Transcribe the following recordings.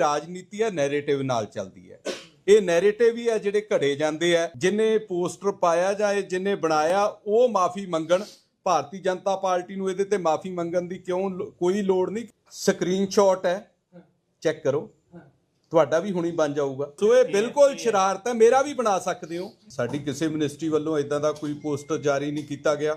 ਰਾਜਨੀਤੀ ਹੈ ਨੈਰੇਟਿਵ ਨਾਲ ਚੱਲਦੀ ਹੈ। ਇਹ ਨੈਰੇਟਿਵ ਹੀ ਹੈ ਜਿਹੜੇ ਘੜੇ ਜਾਂਦੇ ਆ, ਜਿਨੇ ਪੋਸਟਰ ਪਾਇਆ ਜਾਂ ਜਿਨੇ ਬਣਾਇਆ, ਉਹ ਮਾਫੀ ਮੰਗਣ। ਭਾਰਤੀ ਜਨਤਾ ਪਾਰਟੀ ਨੂੰ ਇਹਦੇ ਤੇ ਮਾਫੀ ਮੰਗਣ ਦੀ ਕਿਉਂ ਕੋਈ ਲੋੜ ਨਹੀਂ। ਸਕਰੀਨਸ਼ਾਟ ਹੈ ਚੈੱਕ ਕਰੋ। ਤੁਹਾਡਾ ਵੀ ਹੁਣੀ ਬਣ ਜਾਊਗਾ। ਸੋ ਇਹ ਬਿਲਕੁਲ ਸ਼ਰਾਰਤ ਹੈ, ਮੇਰਾ ਵੀ ਬਣਾ ਸਕਦੇ ਹੋ। ਸਾਡੀ ਕਿਸੇ ਮਿਨਿਸਟਰੀ ਵੱਲੋਂ ਇਦਾਂ ਦਾ ਕੋਈ ਪੋਸਟਰ ਜਾਰੀ ਨਹੀਂ ਕੀਤਾ ਗਿਆ।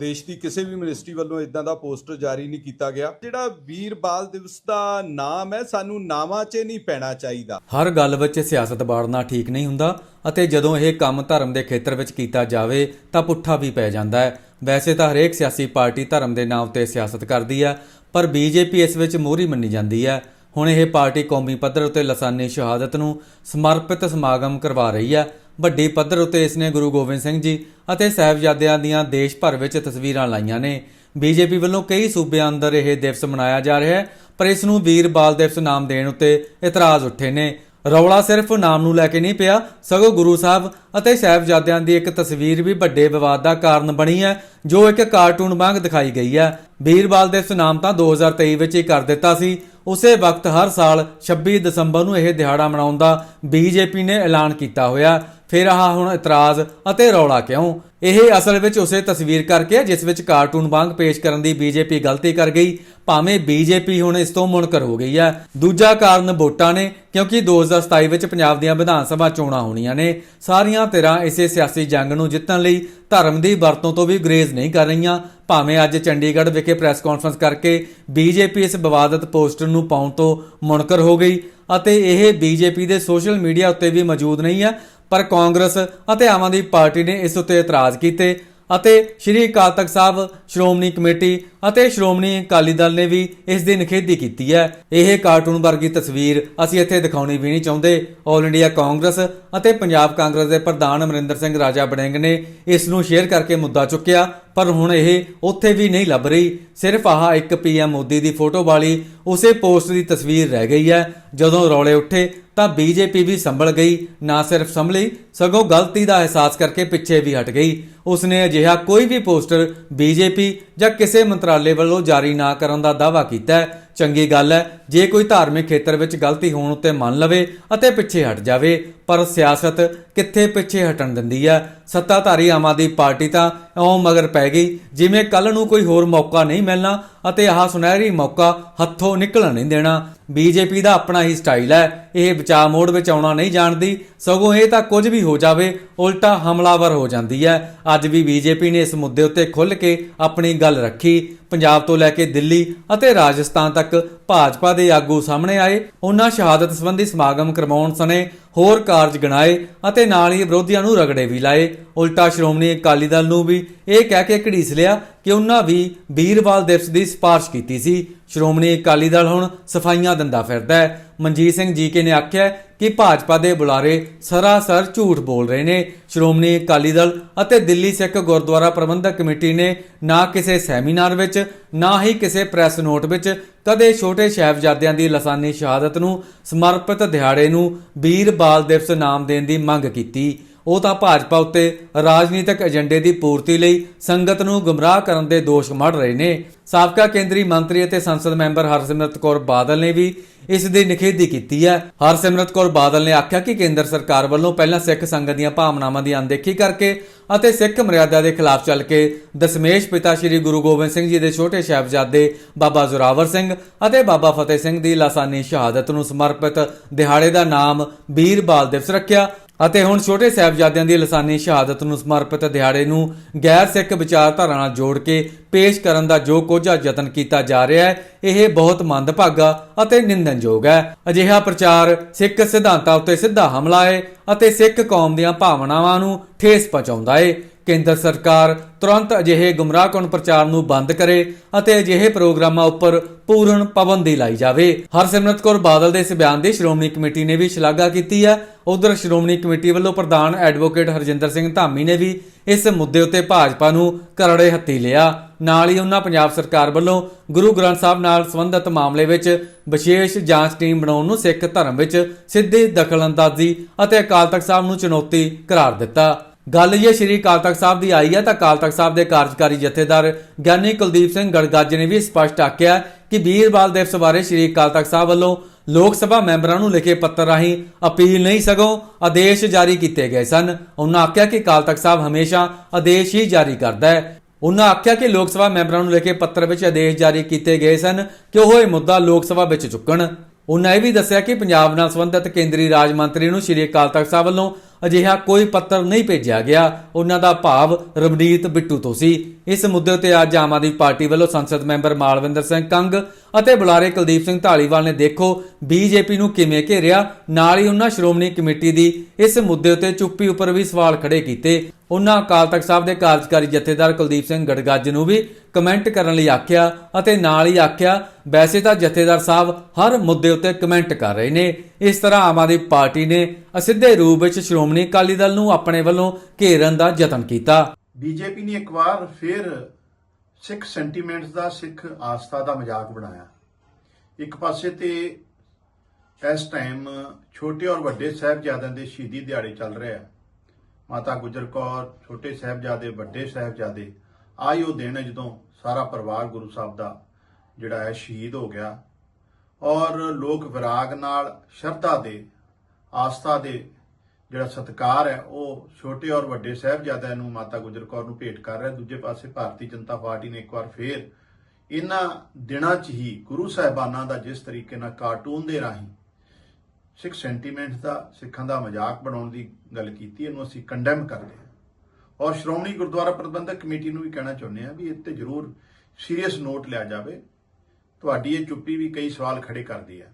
ਦੇਸ਼ ਦੀ ਕਿਸੇ ਵੀ ਮਿਨਿਸਟਰੀ ਵੱਲੋਂ ਇਦਾਂ ਦਾ ਪੋਸਟਰ ਜਾਰੀ ਨਹੀਂ ਕੀਤਾ ਗਿਆ। ਜਿਹੜਾ ਵੀਰ ਬਾਲ ਦਿਵਸ ਦਾ ਨਾਮ ਹੈ, ਸਾਨੂੰ ਨਾਵਾਂ 'ਚ ਨਹੀਂ ਪੈਣਾ ਚਾਹੀਦਾ। ਹਰ ਗੱਲ ਵਿੱਚ ਸਿਆਸਤ ਬਾੜਨਾ ਠੀਕ ਨਹੀਂ ਹੁੰਦਾ ਅਤੇ ਜਦੋਂ ਇਹ ਕੰਮ ਧਰਮ ਦੇ ਖੇਤਰ ਵਿੱਚ ਕੀਤਾ ਜਾਵੇ ਤਾਂ ਪੁੱਠਾ ਵੀ ਪੈ ਜਾਂਦਾ ਹੈ। ਵੈਸੇ ਤਾਂ ਹਰੇਕ ਸਿਆਸੀ ਪਾਰਟੀ ਧਰਮ ਦੇ ਨਾਮ ਤੇ ਸਿਆਸਤ ਕਰਦੀ ਹੈ, ਪਰ ਬੀਜੇਪੀ ਇਸ ਵਿੱਚ ਮੋਹਰੀ ਮੰਨੀ ਜਾਂਦੀ ਹੈ। ਹੁਣ ਇਹ ਪਾਰਟੀ ਕੌਮੀ ਪੱਧਰ ਉਤੇ ਲਸਾਨੀ ਸ਼ਹਾਦਤ ਨੂੰ ਸਮਰਪਿਤ ਸਮਾਗਮ ਕਰਵਾ ਰਹੀ ਹੈ। ਵੱਡੀ ਪੱਧਰ ਉੱਤੇ ਇਸ ਨੇ ਗੁਰੂ ਗੋਬਿੰਦ ਸਿੰਘ ਜੀ ਅਤੇ ਸਾਹਿਬਜ਼ਾਦਿਆਂ ਦੀਆਂ ਦੇਸ਼ ਭਰ ਵਿੱਚ ਤਸਵੀਰਾਂ ਲਾਈਆਂ ਨੇ। ਬੀਜੇਪੀ ਵੱਲੋਂ ਕਈ ਸੂਬਿਆਂ ਅੰਦਰ ਇਹ ਦਿਵਸ ਮਨਾਇਆ ਜਾ ਰਿਹਾ ਹੈ, ਪਰ ਇਸ ਨੂੰ ਵੀਰ ਬਾਲ ਦਿਵਸ ਨਾਮ ਦੇਣ ਉੱਤੇ ਇਤਰਾਜ਼ ਉੱਠੇ ਨੇ। ਰੌਲਾ ਸਿਰਫ ਨਾਮ ਨੂੰ ਲੈ ਕੇ ਨਹੀਂ ਪਿਆ, ਸਗੋਂ ਗੁਰੂ ਸਾਹਿਬ ਅਤੇ ਸਾਹਿਬਜ਼ਾਦਿਆਂ ਦੀ ਇੱਕ ਤਸਵੀਰ ਵੀ ਵੱਡੇ ਵਿਵਾਦ ਦਾ ਕਾਰਨ ਬਣੀ ਹੈ, ਜੋ ਇੱਕ ਕਾਰਟੂਨ ਵਾਂਗ ਦਿਖਾਈ ਗਈ ਹੈ। ਵੀਰਬਾਲ ਦਿਵਸ ਨਾਮ ਤਾਂ 2023 ਵਿੱਚ ਹੀ ਕਰ ਦਿੱਤਾ ਸੀ। ਉਸੇ ਵਕਤ ਹਰ ਸਾਲ 26 ਦਸੰਬਰ ਨੂੰ ਇਹ ਦਿਹਾੜਾ ਮਨਾਉਣ ਦਾ ਬੀਜੇਪੀ ਨੇ ਐਲਾਨ ਕੀਤਾ ਹੋਇਆ। ਫਿਰ ਆਹ ਹੁਣ ਇਤਰਾਜ਼ ਅਤੇ ਰੌਲਾ ਕਿਉਂ? ਇਹ ਅਸਲ ਵਿੱਚ ਉਸੇ ਤਸਵੀਰ ਕਰਕੇ ਹੈ ਜਿਸ ਵਿੱਚ ਕਾਰਟੂਨ ਵਾਂਗ ਪੇਸ਼ ਕਰਨ ਦੀ ਬੀਜੇਪੀ ਗਲਤੀ ਕਰ ਗਈ, ਭਾਵੇਂ ਬੀਜੇਪੀ ਹੁਣ ਇਸ ਤੋਂ ਮੁਨਕਰ ਹੋ ਗਈ ਹੈ। ਦੂਜਾ ਕਾਰਨ ਵੋਟਾਂ ਨੇ, ਕਿਉਂਕਿ 2027 ਵਿੱਚ ਪੰਜਾਬ ਦੀਆਂ ਵਿਧਾਨ ਸਭਾ ਚੋਣਾਂ ਹੋਣੀਆਂ ਨੇ, ਸਾਰੀਆਂ ਧਿਰਾਂ ਇਸੇ ਸਿਆਸੀ ਜੰਗ ਨੂੰ ਜਿੱਤਣ ਲਈ ਧਰਮ ਦੀ ਵਰਤੋਂ ਤੋਂ ਵੀ ਗਰੇਜ਼ ਨਹੀਂ ਕਰ ਰਹੀਆਂ। ਭਾਵੇਂ ਅੱਜ ਚੰਡੀਗੜ੍ਹ ਵਿਖੇ ਪ੍ਰੈਸ ਕਾਨਫਰੰਸ ਕਰਕੇ ਬੀਜੇਪੀ ਇਸ ਵਿਵਾਦਤ ਪੋਸਟਰ ਨੂੰ ਪਾਉਣ ਤੋਂ ਮੁਨਕਰ ਹੋ ਗਈ, ਅਤੇ ਇਹ ਬੀਜੇਪੀ ਦੇ ਸੋਸ਼ਲ ਮੀਡੀਆ ਉੱਤੇ ਵੀ ਮੌਜੂਦ ਨਹੀਂ ਹੈ ਪਰ ਕਾਂਗਰਸ ਅਤੇ ਆਮ ਆਦਮੀ ਪਾਰਟੀ ਨੇ ਇਸ ਉੱਤੇ ਇਤਰਾਜ਼ ਕੀਤੇ ਅਤੇ ਸ਼੍ਰੀ ਅਕਾਲ ਤਖਤ ਸਾਹਿਬ, ਸ਼੍ਰੋਮਣੀ ਕਮੇਟੀ ਅਤੇ ਸ਼੍ਰੋਮਣੀ ਅਕਾਲੀ ਦਲ ਨੇ ਵੀ ਇਸ ਦੀ ਨਿਖੇਧੀ ਕੀਤੀ ਹੈ। ਇਹ ਕਾਰਟੂਨ ਵਰਗੀ ਤਸਵੀਰ ਅਸੀਂ ਇੱਥੇ ਦਿਖਾਉਣੀ ਵੀ ਨਹੀਂ ਚਾਹੁੰਦੇ। ਆਲ ਇੰਡੀਆ ਕਾਂਗਰਸ ਅਤੇ ਪੰਜਾਬ ਕਾਂਗਰਸ ਦੇ ਪ੍ਰਧਾਨ ਅਮਰਿੰਦਰ ਸਿੰਘ ਰਾਜਾ ਬੜਿੰਗ ਨੇ ਇਸ ਨੂੰ ਸ਼ੇਅਰ ਕਰਕੇ ਮੁੱਦਾ ਚੁੱਕਿਆ ਪਰ ਹੁਣ ਇਹ ਉੱਥੇ ਵੀ ਨਹੀਂ ਲੱਭ ਰਹੀ। ਸਿਰਫ ਆਹ ਇੱਕ ਪੀਐਮ ਮੋਦੀ ਦੀ ਫੋਟੋ ਵਾਲੀ ਉਸੇ ਪੋਸਟ ਦੀ ਤਸਵੀਰ ਰਹਿ ਗਈ ਹੈ। ਜਦੋਂ ਰੌਲੇ ਉੱਠੇ ਤਾਂ ਬੀਜੇਪੀ ਵੀ ਸੰਭਲ ਗਈ। ਨਾ ਸਿਰਫ ਸੰਭਲੀ, ਸਗੋਂ ਗਲਤੀ ਦਾ ਅਹਿਸਾਸ ਕਰਕੇ ਪਿੱਛੇ ਵੀ ਹਟ ਗਈ। ਉਸਨੇ ਅਜਿਹਾ ਕੋਈ ਵੀ ਪੋਸਟਰ ਬੀਜੇਪੀ ਜਾਂ ਕਿਸੇ ਮੰਤਰਾਲੇ ਵੱਲੋਂ ਜਾਰੀ ਨਾ ਕਰਨ ਦਾ ਦਾਅਵਾ ਕੀਤਾ ਹੈ। ਚੰਗੀ ਗੱਲ ਹੈ, ਜੇ ਕੋਈ ਧਾਰਮਿਕ ਖੇਤਰ ਵਿੱਚ ਗਲਤੀ ਹੋਣ ਉੱਤੇ ਮੰਨ ਲਵੇ ਅਤੇ ਪਿੱਛੇ ਹਟ ਜਾਵੇ, ਪਰ ਸਿਆਸਤ ਕਿੱਥੇ ਪਿੱਛੇ ਹਟਣ ਦਿੰਦੀ ਹੈ? ਸੱਤਾਧਾਰੀ ਆਮ ਆਦਮੀ ਪਾਰਟੀ ਤਾਂ ਇਉਂ ਮਗਰ ਪੈ ਗਈ, ਜਿਵੇਂ ਕੱਲ ਨੂੰ ਕੋਈ ਹੋਰ ਮੌਕਾ ਨਹੀਂ ਮਿਲਣਾ ਅਤੇ ਆਹ ਸੁਨਹਿਰੀ ਮੌਕਾ ਹੱਥੋਂ ਨਿਕਲਣ ਨਹੀਂ ਦੇਣਾ। ਬੀਜੇਪੀ ਦਾ ਆਪਣਾ ਹੀ ਸਟਾਈਲ ਹੈ। ਇਹ ਬਚਾਅ ਮੋੜ ਵਿੱਚ ਆਉਣਾ ਨਹੀਂ ਜਾਣਦੀ। ਸਗੋਂ ਇਹ ਤਾਂ ਕੁਝ ਵੀ ਹੋ ਜਾਵੇ, ਉਲਟਾ ਹਮਲਾਵਰ ਹੋ ਜਾਂਦੀ ਹੈ। ਅੱਜ ਵੀ ਬੀਜੇਪੀ ਨੇ ਇਸ ਮੁੱਦੇ ਉੱਤੇ ਖੁੱਲ੍ਹ ਕੇ ਆਪਣੀ ਗੱਲ ਰੱਖੀ। ਪੰਜਾਬ ਤੋਂ ਲੈ ਕੇ ਦਿੱਲੀ ਅਤੇ ਰਾਜਸਥਾਨ ਤੱਕ ਭਾਜਪਾ ਦੇ ਆਗੂ ਸਾਹਮਣੇ ਆਏ। ਉਹਨਾਂ ਸ਼ਹਾਦਤ ਸੰਬੰਧੀ ਸਮਾਗਮ ਕਰਵਾਉਣ ਸਣੇ ਹੋਰ ਕਾਰਜ ਗਣਾਏ ਅਤੇ ਨਾਲ ਹੀ ਵਿਰੋਧੀਆਂ ਨੂੰ ਰਗੜੇ ਵੀ ਲਾਏ। ਉਲਟਾ ਸ਼੍ਰੋਮਣੀ ਅਕਾਲੀ ਦਲ ਨੂੰ ਵੀ ਇਹ ਕਹਿ ਕੇ ਘੜੀਸ ਲਿਆ ਕਿ ਉਹਨਾਂ ਵੀ ਵੀਰਵਾਲ ਦਿਵਸ ਦੀ ਸਿਫਾਰਿਸ਼ ਕੀਤੀ ਸੀ। ਸ਼੍ਰੋਮਣੀ ਅਕਾਲੀ ਦਲ ਹੁਣ ਸਫਾਈਆਂ ਦਿੰਦਾ ਫਿਰਦਾ ਹੈ। ਮਨਜੀਤ ਸਿੰਘ ਜੀ ਕੇ ਨੇ ਆਖਿਆ ਕਿ ਭਾਜਪਾ ਦੇ ਬੁਲਾਰੇ ਸਰਾਸਰ ਝੂਠ ਬੋਲ ਰਹੇ ਨੇ। ਸ਼੍ਰੋਮਣੀ ਅਕਾਲੀ ਦਲ ਅਤੇ ਦਿੱਲੀ ਸਿੱਖ ਗੁਰਦੁਆਰਾ ਪ੍ਰਬੰਧਕ ਕਮੇਟੀ ਨੇ ਨਾ ਕਿਸੇ ਸੈਮੀਨਾਰ ਵਿੱਚ, ਨਾ ਹੀ ਕਿਸੇ ਪ੍ਰੈਸ ਨੋਟ ਵਿੱਚ, ਕਦੇ ਛੋਟੇ ਸਾਹਿਬਜ਼ਾਦਿਆਂ ਦੀ ਲਸਾਨੀ ਸ਼ਹਾਦਤ ਨੂੰ ਸਮਰਪਿਤ ਦਿਹਾੜੇ ਨੂੰ ਵੀਰ ਬਾਲ ਦਿਵਸ ਨਾਮ ਦੇਣ ਦੀ ਮੰਗ ਕੀਤੀ। ਉਹ ਤਾਂ ਭਾਜਪਾ ਉੱਤੇ ਰਾਜਨੀਤਿਕ ਏਜੰਡੇ ਦੀ ਪੂਰਤੀ ਲਈ ਸੰਗਤ ਨੂੰ ਗੁੰਮਰਾਹ ਕਰਨ ਦੇ ਦੋਸ਼ ਮੜ ਰਹੇ ਨੇ। ਸਾਬਕਾ ਕੇਂਦਰੀ ਮੰਤਰੀ ਅਤੇ ਸੰਸਦ ਮੈਂਬਰ ਹਰਸਿਮਰਤ ਕੌਰ ਬਾਦਲ ਨੇ ਵੀ ਇਸ ਦੀ ਨਿਖੇਧੀ ਕੀਤੀ ਹੈ। ਹਰਸਿਮਰਤ ਕੌਰ ਬਾਦਲ ਨੇ ਆਖਿਆ ਕਿ ਕੇਂਦਰ ਸਰਕਾਰ ਵੱਲੋਂ ਪਹਿਲਾਂ ਸਿੱਖ ਸੰਗਤ ਦੀਆਂ ਭਾਵਨਾਵਾਂ ਦੀ ਅਣਦੇਖੀ ਕਰਕੇ ਅਤੇ ਸਿੱਖ ਮਰਿਆਦਾ ਦੇ ਖਿਲਾਫ ਚੱਲ ਕੇ ਦਸ਼ਮੇਸ਼ ਪਿਤਾ ਸ੍ਰੀ ਗੁਰੂ ਗੋਬਿੰਦ ਸਿੰਘ ਜੀ ਦੇ ਛੋਟੇ ਸਾਹਿਬਜ਼ਾਦੇ ਬਾਬਾ ਜ਼ੋਰਾਵਰ ਸਿੰਘ ਅਤੇ ਬਾਬਾ ਫਤਿਹ ਸਿੰਘ ਦੀ ਲਾਸਾਨੀ ਸ਼ਹਾਦਤ ਨੂੰ ਸਮਰਪਿਤ ਦਿਹਾੜੇ ਦਾ ਨਾਮ ਵੀਰ ਬਾਲ ਦਿਵਸ ਰੱਖਿਆ। ਅਤੇ ਹੁਣ ਛੋਟੇ ਸਾਹਿਬਜ਼ਾਦਿਆਂ ਦੀ ਲਸਾਨੀ ਸ਼ਹਾਦਤ ਨੂੰ ਸਮਰਪਿਤ ਦਿਹਾੜੇ ਨੂੰ ਗੈਰ ਸਿੱਖ ਵਿਚਾਰਧਾਰਾ ਨਾਲ ਜੋੜ ਕੇ ਪੇਸ਼ ਕਰਨ ਦਾ ਜੋ ਕੋਝਾ ਯਤਨ ਕੀਤਾ ਜਾ ਰਿਹਾ ਹੈ, ਇਹ ਬਹੁਤ ਮੰਦਭਾਗਾ ਅਤੇ ਨਿੰਦਨਯੋਗ ਹੈ। ਅਜਿਹਾ ਪ੍ਰਚਾਰ ਸਿੱਖ ਸਿਧਾਂਤਾਂ ਉੱਤੇ ਸਿੱਧਾ ਹਮਲਾ ਹੈ ਅਤੇ ਸਿੱਖ ਕੌਮ ਦੀਆਂ ਭਾਵਨਾਵਾਂ ਨੂੰ ਠੇਸ ਪਹੁੰਚਾਉਂਦਾ ਹੈ। ਕੇਂਦਰ ਸਰਕਾਰ ਤੁਰੰਤ ਅਜਿਹੇ ਗੁੰਮਰਾਹਕੁਨ ਪ੍ਰਚਾਰ ਨੂੰ ਬੰਦ ਕਰੇ ਅਤੇ ਅਜਿਹੇ ਪ੍ਰੋਗਰਾਮਾਂ ਉੱਪਰ ਪੂਰਨ ਪਾਬੰਦੀ ਲਾਈ ਜਾਵੇ। ਹਰਸਿਮਰਤ ਕੌਰ ਬਾਦਲ ਦੇ ਇਸ ਬਿਆਨ ਦੀ ਸ਼੍ਰੋਮਣੀ ਕਮੇਟੀ ਨੇ ਵੀ ਸ਼ਲਾਘਾ ਕੀਤੀ ਹੈ। ਉਧਰ ਸ਼੍ਰੋਮਣੀ ਕਮੇਟੀ ਵੱਲੋਂ ਪ੍ਰਧਾਨ ਐਡਵੋਕੇਟ ਹਰਜਿੰਦਰ ਸਿੰਘ ਧਾਮੀ ਨੇ ਵੀ ਇਸ ਮੁੱਦੇ ਉੱਤੇ ਭਾਜਪਾ ਨੂੰ ਕਰੜੇ ਹੱਥੀ ਲਿਆ। ਨਾਲ ਹੀ ਉਹਨਾਂ ਪੰਜਾਬ ਸਰਕਾਰ ਵੱਲੋਂ ਗੁਰੂ ਗ੍ਰੰਥ ਸਾਹਿਬ ਨਾਲ ਸੰਬੰਧਿਤ ਮਾਮਲੇ ਵਿੱਚ ਵਿਸ਼ੇਸ਼ ਜਾਂਚ ਟੀਮ ਬਣਾਉਣ ਨੂੰ ਸਿੱਖ ਧਰਮ ਵਿੱਚ ਸਿੱਧੀ ਦਖਲਅੰਦਾਜ਼ੀ ਅਤੇ ਅਕਾਲ ਤਖਤ ਸਾਹਿਬ ਨੂੰ ਚੁਣੌਤੀ ਕਰਾਰ ਦਿੱਤਾ। ਗੱਲ ਜੇ ਸ਼੍ਰੀ ਅਕਾਲ ਤਖਤ ਸਾਹਿਬ ਦੀ ਆਈ ਹੈ ਤਾਂ ਅਕਾਲ ਤਖਤ ਸਾਹਿਬ ਦੇ ਕਾਰਜਕਾਰੀ ਜਥੇਦਾਰ ਗਿਆਨੀ ਕੁਲਦੀਪ ਸਿੰਘ ਗੜਗੱਜ ਨੇ ਵੀ ਸਪਸ਼ਟ ਆਖਿਆ ਕਿ ਵੀਰਵਾਲ ਦਿਵਸ ਬਾਰੇ ਸ਼੍ਰੀ ਅਕਾਲ ਤਖਤ ਸਾਹਿਬ ਵੱਲੋਂ ਲੋਕ ਸਭਾ ਮੈਂਬਰਾਂ ਨੂੰ ਲਿਖੇ ਪੱਤਰ ਰਾਹੀਂ ਅਪੀਲ ਨਹੀਂ ਸਗੋਂ ਆਦੇਸ਼ ਜਾਰੀ ਕੀਤੇ ਗਏ ਸਨ। ਉਹਨਾਂ ਆਖਿਆ ਕਿ ਅਕਾਲ ਤਖਤ ਸਾਹਿਬ ਹਮੇਸ਼ਾ ਆਦੇਸ਼ ਹੀ ਜਾਰੀ ਕਰਦਾ ਹੈ। ਉਹਨਾਂ ਆਖਿਆ ਕਿ ਲੋਕ ਸਭਾ ਮੈਂਬਰਾਂ ਨੂੰ ਲਿਖੇ ਪੱਤਰ ਵਿੱਚ ਆਦੇਸ਼ ਜਾਰੀ ਕੀਤੇ ਗਏ ਸਨ ਕਿ ਉਹ ਇਹ ਮੁੱਦਾ ਲੋਕ ਸਭਾ ਵਿੱਚ ਚੁੱਕਣ। ਉਹਨਾਂ ਇਹ ਵੀ ਦੱਸਿਆ ਕਿ ਪੰਜਾਬ ਨਾਲ ਸੰਬੰਧਿਤ ਕੇਂਦਰੀ ਰਾਜ ਮੰਤਰੀ ਨੂੰ ਸ਼੍ਰੀ ਅਕਾਲ ਤਖਤ ਸਾਹਿਬ ਵੱਲੋਂ ਅਜਿਹਾ ਕੋਈ ਪੱਤਰ ਨਹੀਂ ਭੇਜਿਆ ਗਿਆ। ਉਹਨਾਂ ਦਾ ਭਾਵ ਰਵਨੀਤ ਬਿੱਟੂ ਤੋਂ ਸੀ। ਇਸ ਮੁੱਦੇ ਤੇ ਅੱਜ ਆਮ ਆਦਮੀ ਪਾਰਟੀ ਵੱਲੋਂ ਸੰਸਦ ਮੈਂਬਰ ਮਾਲਵਿੰਦਰ ਸਿੰਘ ਕੰਗ ਅਤੇ ਬੁਲਾਰੇ ਕੁਲਦੀਪ ਸਿੰਘ ਢਾਲੀਵਾਲ ਨੇ ਦੇਖੋ ਬੀਜੇਪੀ ਨੂੰ ਕਿਵੇਂ ਘੇਰਿਆ। ਨਾਲ ਹੀ ਉਹਨਾਂ ਸ਼੍ਰੋਮਣੀ ਕਮੇਟੀ ਦੀ ਇਸ ਮੁੱਦੇ ਉਤੇ ਚੁੱਪੀ ਉੱਪਰ ਵੀ ਸਵਾਲ ਖੜੇ ਕੀਤੇ। ਉਹਨਾਂ ਅਕਾਲ ਤਖਤ ਸਾਹਿਬ ਦੇ ਕਾਰਜਕਾਰੀ ਜਥੇਦਾਰ ਕੁਲਦੀਪ ਸਿੰਘ ਗੜਗੱਜ ਨੂੰ ਵੀ ਕਮੈਂਟ ਕਰਨ ਲਈ ਆਖਿਆ ਅਤੇ ਨਾਲ ਹੀ ਆਖਿਆ, ਵੈਸੇ ਤਾਂ ਜਥੇਦਾਰ ਸਾਹਿਬ ਹਰ ਮੁੱਦੇ ਉੱਤੇ ਕਮੈਂਟ ਕਰ ਰਹੇ ਨੇ। ਇਸ ਤਰ੍ਹਾਂ ਆਮ ਆਦਮੀ ਪਾਰਟੀ ਨੇ ਅਸਿੱਧੇ ਰੂਪ ਵਿੱਚ ਸ਼੍ਰੋਮਣੀ ਅਕਾਲੀ ਦਲ ਨੂੰ ਆਪਣੇ ਵੱਲੋਂ ਘੇਰਨ ਦਾ ਯਤਨ ਕੀਤਾ। ਬੀਜੇਪੀ ਨੇ ਇੱਕ ਵਾਰ ਫਿਰ ਸਿੱਖ ਸੈਂਟੀਮੈਂਟਸ ਦਾ, ਸਿੱਖ ਆਸਥਾ ਦਾ ਮਜ਼ਾਕ ਬਣਾਇਆ। ਇੱਕ ਪਾਸੇ ਤੇ ਇਸ ਟਾਈਮ ਛੋਟੇ ਔਰ ਵੱਡੇ ਸਾਹਿਬਜ਼ਾਦਿਆਂ ਦੇ ਸ਼ਹੀਦੀ ਦਿਹਾੜੇ ਚੱਲ ਰਹੇ ਆ। ਮਾਤਾ ਗੁਜਰ ਕੌਰ, ਛੋਟੇ ਸਾਹਿਬਜ਼ਾਦੇ, ਵੱਡੇ ਸਾਹਿਬਜ਼ਾਦੇ ਆਈ ਉਹ ਦਿਨ ਜਦੋਂ ਸਾਰਾ ਪਰਿਵਾਰ ਗੁਰੂ ਸਾਹਿਬ ਦਾ ਜਿਹੜਾ ਹੈ ਸ਼ਹੀਦ ਹੋ ਗਿਆ। ਔਰ ਲੋਕ ਵਿਰਾਗ ਨਾਲ, ਸ਼ਰਧਾ ਦੇ, ਆਸਥਾ ਦੇ ਜਿਹੜਾ ਸਤਕਾਰ ਹੈ, ਉਹ ਛੋਟੇ ਔਰ ਵੱਡੇ ਸਾਹਿਬਜ਼ਾਦਿਆਂ ਨੂੰ ਮਾਤਾ ਗੁਜਰ ਕੌਰ ਨੂੰ ਭੇਟ ਕਰ ਰਿਹਾ, ਦੂਜੇ ਪਾਸੇ ਭਾਰਤੀ ਜਨਤਾ ਪਾਰਟੀ ਨੇ ਇੱਕ ਵਾਰ ਫੇਰ ਇਹਨਾਂ ਦਿਨਾਂ 'ਚ ਹੀ ਗੁਰੂ ਸਾਹਿਬਾਨਾਂ ਦਾ ਜਿਸ ਤਰੀਕੇ ਨਾਲ ਕਾਰਟੂਨ ਦੇ ਰਾਹੀਂ ਸਿੱਖ ਸੈਂਟੀਮੈਂਟਸ ਦਾ, ਸਿੱਖਾਂ ਦਾ ਮਜ਼ਾਕ ਬਣਾਉਣ ਦੀ ਗੱਲ ਕੀਤੀ, ਇਹਨੂੰ ਅਸੀਂ ਕੰਡੈਮ ਕਰਦੇ ਹਾਂ। ਔਰ ਸ਼੍ਰੋਮਣੀ ਗੁਰਦੁਆਰਾ ਪ੍ਰਬੰਧਕ ਕਮੇਟੀ ਨੂੰ ਵੀ ਕਹਿਣਾ ਚਾਹੁੰਦੇ ਹਾਂ ਵੀ ਇਹ ਤੇ ਜ਼ਰੂਰ ਸੀਰੀਅਸ ਨੋਟ ਲਿਆ ਜਾਵੇ। ਤੁਹਾਡੀ ਇਹ ਚੁੱਪੀ ਵੀ ਕਈ ਸਵਾਲ ਖੜੇ ਕਰਦੀ ਹੈ।